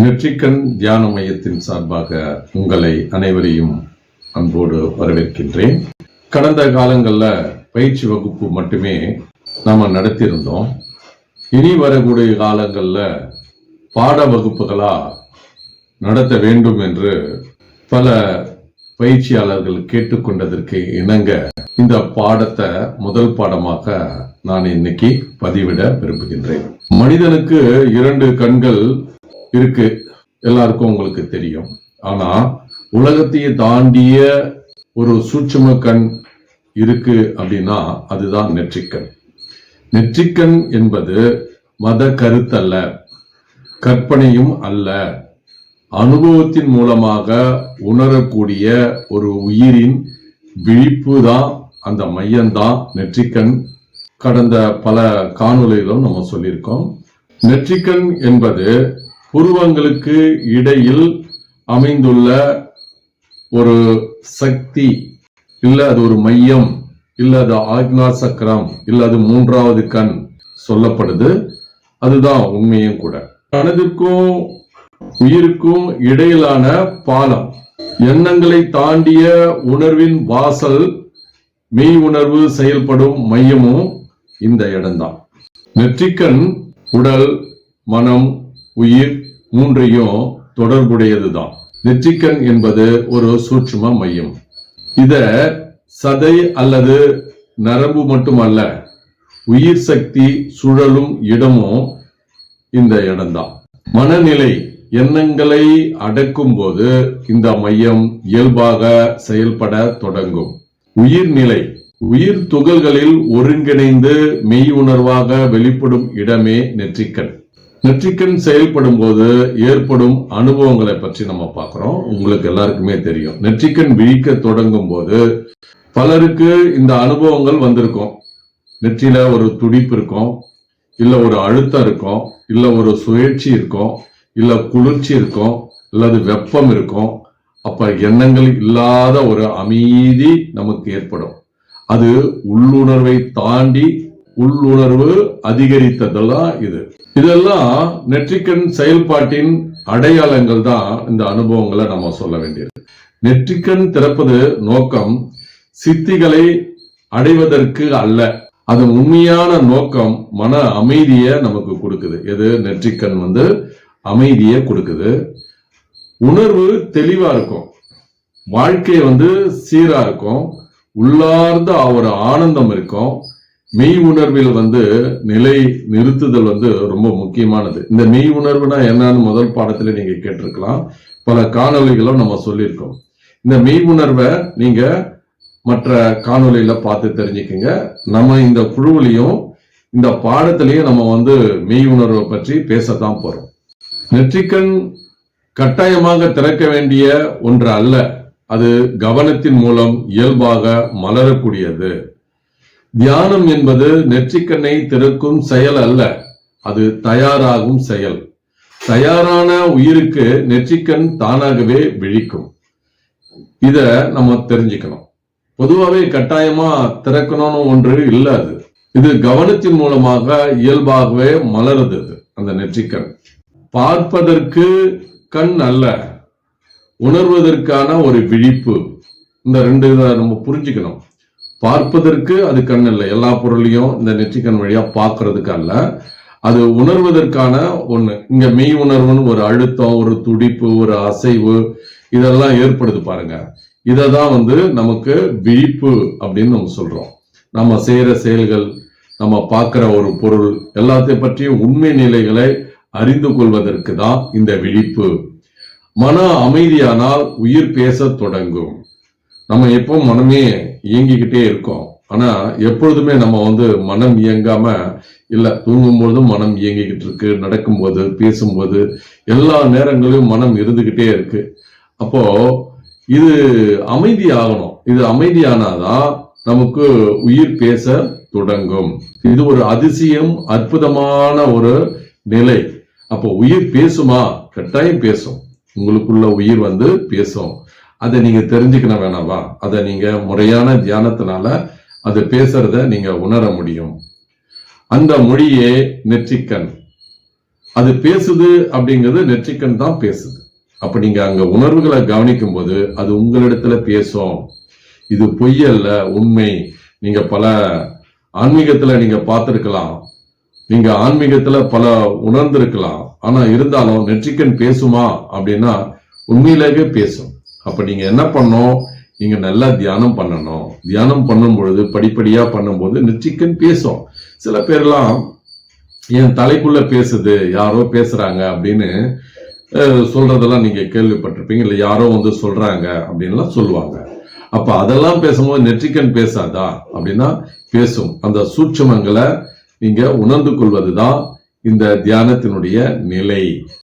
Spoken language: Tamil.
நெற்றிக்கண் தியான மையத்தின் சார்பாக உங்களை அனைவரையும் அன்போடு வரவேற்கின்றேன். கடந்த காலங்களில் பயிற்சி வகுப்பு மட்டுமே நாம நடத்தியிருந்தோம். இனி வரக்கூடிய காலங்களில் பாட வகுப்புகளா நடத்த வேண்டும் என்று பல பயிற்சியாளர்கள் கேட்டுக்கொண்டதற்கு இணங்க இந்த பாடத்தை முதல் பாடமாக நான் இன்னைக்கு பதிவிட விரும்புகின்றேன். மனிதனுக்கு இரண்டு கண்கள் இருக்கு. எல்லாருக்கும் உங்களுக்கு தெரியும். ஆனா உலகத்தையே தாண்டிய ஒரு சூட்சும கண் இருக்கு அப்படின்னா அதுதான் நெற்றிக்கண். நெற்றிக்கண் என்பது மத கருத்தல்ல கற்பனையும் அல்ல. அனுபவத்தின் மூலமாக உணரக்கூடிய ஒரு உயிரின் விழிப்பு தான் அந்த மையம்தான் நெற்றிக்கண். கடந்த பல காணொலிகளும் நம்ம சொல்லியிருக்கோம். நெற்றிக்கண் என்பது புருவங்களுக்கு இடையில் அமைந்துள்ள ஒரு சக்தி இல்ல அது ஒரு மையம் இல்ல அது ஆக்னா சக்கரம் இல்ல அது மூன்றாவது கண் சொல்லப்படுது. அதுதான் உண்மையும் கூட. மனதிற்கும் உயிருக்கும் இடையிலான பாலம். எண்ணங்களை தாண்டிய உணர்வின் வாசல் மெய் உணர்வு செயல்படும் மையமும் இந்த இடம்தான். நெற்றிக்கண் உடல் மனம் உயிர் மூன்றையும் தொடர்புடையதுதான். நெற்றிக்கண் என்பது ஒரு சூட்சும மையம். இத சதை அல்லது நரம்பு மட்டுமல்ல உயிர் சக்தி சுழலும் இடமும் இந்த இடம்தான். மனநிலை எண்ணங்களை அடக்கும் போது இந்த மையம் இயல்பாக செயல்பட தொடங்கும். உயிர்நிலை உயிர் துகள்களில் ஒருங்கிணைந்து மெய் உணர்வாக வெளிப்படும் இடமே நெற்றிக்கண். நெற்றிக்கண் செயல்படும் போது ஏற்படும் அனுபவங்களை பற்றி நம்ம பார்க்குறோம். உங்களுக்கு எல்லாருக்குமே தெரியும். நெற்றிக்கண் விழிக்க தொடங்கும் போது பலருக்கு இந்த அனுபவங்கள் வந்திருக்கும். நெற்றியில ஒரு துடிப்பு இருக்கும். இல்ல ஒரு அழுத்தம் இருக்கும். இல்ல ஒரு சுழற்சி இருக்கும். இல்ல குளிர்ச்சி இருக்கும். இல்லது வெப்பம் இருக்கும். அப்ப எண்ணங்கள் இல்லாத ஒரு அமைதி நமக்கு ஏற்படும். அது உள்ளுணர்வை தாண்டி உள்ளுணர்வு அதிகரித்ததெல்லாம் இது. இதெல்லாம் நெற்றிக்கண் செயல்பாட்டின் அடையாளங்கள் தான் இந்த அனுபவங்களை நம்ம சொல்ல வேண்டியது. நெற்றிக்கண் திறப்பது நோக்கம் சித்திகளை அடைவதற்கு அல்ல. அது உண்மையான நோக்கம் மன அமைதியை நமக்கு கொடுக்குது. எது? நெற்றிக்கண் வந்து அமைதியை கொடுக்குது. உணர்வு தெளிவா இருக்கும். வாழ்க்கை வந்து சீரா இருக்கும். உள்ளார்ந்த ஒரு ஆனந்தம் இருக்கும். மெய் உணர்வில் வந்து நிலை நிறுத்துதல் வந்து ரொம்ப முக்கியமானது. இந்த மெய் உணர்வுனா என்னன்னு முதல் பாடத்துல நீங்க கேட்டிருக்கலாம். பல காணொளிகளும் நம்ம சொல்லியிருக்கோம். இந்த மெய் உணர்வை நீங்க மற்ற காணொலியில பார்த்து தெரிஞ்சுக்கங்க. நம்ம இந்த குழுவிலையும் இந்த பாடத்திலையும் நம்ம வந்து மெய் உணர்வை பற்றி பேசத்தான் போறோம். நெற்றிக்கண் கட்டாயமாக திறக்க வேண்டிய ஒன்று அல்ல. அது கவனத்தின் மூலம் இயல்பாக மலரக்கூடியது. தியானம் என்பது நெற்றிக்கண்ணை திறக்கும் செயல் அல்ல. அது தயாராகும் செயல். தயாரான உயிருக்கு நெற்றிக்கண் தானாகவே விழிக்கும். இத நம்ம தெரிஞ்சுக்கணும். பொதுவாகவே கட்டாயமா திறக்கணும்னு ஒன்று இல்ல அது. இது கவனத்தின் மூலமாக இயல்பாகவே மலருது அது அந்த நெற்றிக்கண். பார்ப்பதற்கு கண் அல்ல உணர்வதற்கான ஒரு விழிப்பு. இந்த ரெண்டு இதை நம்ம புரிஞ்சுக்கணும். பார்ப்பதற்கு அது கண் இல்லை. எல்லா பொருளையும் இந்த நெற்றிக்கண் வழியா பார்க்கறதுக்கு அல்ல. அது உணர்வதற்கான ஒண்ணு. இங்க மெய் உணர்வுன்னு ஒரு அழுத்தம் ஒரு துடிப்பு ஒரு அசைவு இதெல்லாம் ஏற்படுது பாருங்க. இதை தான் வந்து நமக்கு விழிப்பு அப்படின்னு நம்ம சொல்றோம். நம்ம செய்யற செயல்கள் நம்ம பார்க்குற ஒரு பொருள் எல்லாத்தையும் பற்றிய உண்மை நிலைகளை அறிந்து கொள்வதற்கு தான் இந்த விழிப்பு. மன அமைதியானால் உயிர் பேச தொடங்கும். நம்ம எப்போ மனமே இயங்கிக்கிட்டே இருக்கோம். ஆனா எப்பொழுதுமே நம்ம வந்து மனம் இயங்காம இல்ல தூங்கும் பொழுதும் மனம் இயங்கிக்கிட்டு இருக்கு நடக்கும்போது பேசும்போது எல்லா நேரங்களிலும் மனம் இருந்துகிட்டே இருக்கு. அப்போ இது அமைதி ஆகணும். இது அமைதியானாதான் நமக்கு உயிர் பேச தொடங்கும். இது ஒரு அதிசயம் அற்புதமான ஒரு நிலை. அப்போ உயிர் பேசுமா? கட்டாயம் பேசும். உங்களுக்குள்ள உயிர் வந்து பேசும். அதை நீங்க தெரிஞ்சுக்கணும் வேணாவா அதை நீங்க முறையான தியானத்தினால அது பேசுறத நீங்க உணர முடியும். அந்த மொழியே நெற்றிக்கண். அது பேசுது அப்படிங்கிறது நெற்றிக்கண் தான் பேசுது. அப்ப நீங்க அங்க உணர்வுகளை கவனிக்கும் போது அது உங்களிடத்துல பேசும். இது பொய் அல்ல உண்மை. நீங்க பல ஆன்மீகத்துல நீங்க பார்த்துருக்கலாம். நீங்க ஆன்மீகத்துல பல உணர்ந்திருக்கலாம். ஆனா இருந்தாலும் நெற்றிக்கண் பேசுமா அப்படின்னா உண்மையிலேயே பேசும். அப்ப நீங்க என்ன பண்ணணும்? நீங்கள் நல்லா தியானம் பண்ணணும். தியானம் பண்ணும் பொழுது படிப்படியா பண்ணும்போது நெற்றிக்கண் பேசும். சில பேர்லாம் என் தலைக்குள்ள பேசுது யாரோ பேசுறாங்க அப்படின்னு சொல்கிறதெல்லாம் சொல்றதெல்லாம் நீங்க கேள்விப்பட்டிருப்பீங்க. இல்ல யாரோ வந்து சொல்றாங்க அப்படின்லாம் சொல்லுவாங்க. அப்போ அதெல்லாம் பேசும்போது நெற்றிக்கன் பேசாதா? அப்படின்னா பேசும். அந்த சூட்சுமங்களை நீங்கள் உணர்ந்து கொள்வது தான் இந்த தியானத்தினுடைய நிலை.